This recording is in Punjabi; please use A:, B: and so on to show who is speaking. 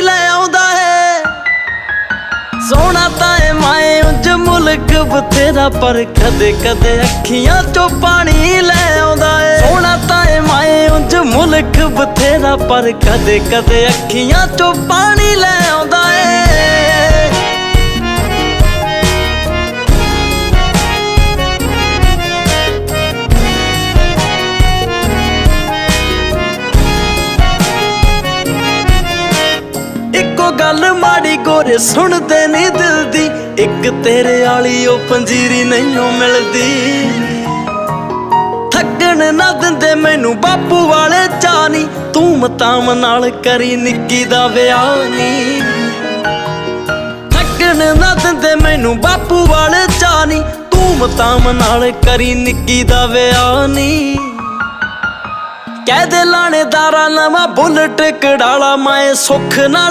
A: ਲੈ ਆਉਂਦਾ ਏ ਸੋਹਣਾ ਤਾਂ ਏ ਮਾਏ ਉਂਝ ਮੁਲਕ ਬਥੇਰਾ, ਪਰ ਕਦੇ ਕਦੇ ਅੱਖੀਆਂ ਚੋਂ ਪਾਣੀ ਲੈ ਆਉਂਦਾ ਏ ਸੋਹਣਾ ਤਾਂ ਏ ਮਾਏ ਉਂਝ ਮੁਲਕ ਬਥੇਰਾ, ਪਰ ਕਦੇ ਕਦੇ ਅੱਖੀਆਂ ਚੋਂ ਪਾਣੀ ਲੈ ਆਉਂਦਾ ਏ ਗੱਲ ਮਾੜੀ ਗੋਰੇ ਸੁਣਦੇ ਨਹੀਂ ਦਿਲ ਦੀ। ਇੱਕ ਤੇਰੇ ਵਾਲੀ ਉਹ ਪੰਜੀਰੀ ਨਹੀਂਓ ਮਿਲਦੀ। ਥੱਕਣ ਨਾ ਦਿੰਦੇ ਮੈਨੂੰ ਬਾਪੂ ਵਾਲੇ ਚਾਨੀ ਤੂੰ ਮਤਾਮ ਨਾਲ ਕਰੀ ਨਿੱਕੀ ਦਾ ਵਿਆਹ ਨੀ। ਥੱਕਣ ਨਾ ਦਿੰਦੇ ਮੈਨੂੰ ਬਾਪੂ ਵਾਲੇ ਚਾਨੀ ਤੂੰ ਮਤਾਮ ਨਾਲ ਕਰੀ ਨਿੱਕੀ ਦਾ ਵਿਆਹ ਨੀ। ਕਹਿ ਦੇ ਲਾਣੇਦਾਰਾ, ਨਵਾਂ ਬੁਲਟ ਕਢਾਲਾ ਮੈਂ ਸੁੱਖ ਨਾਲ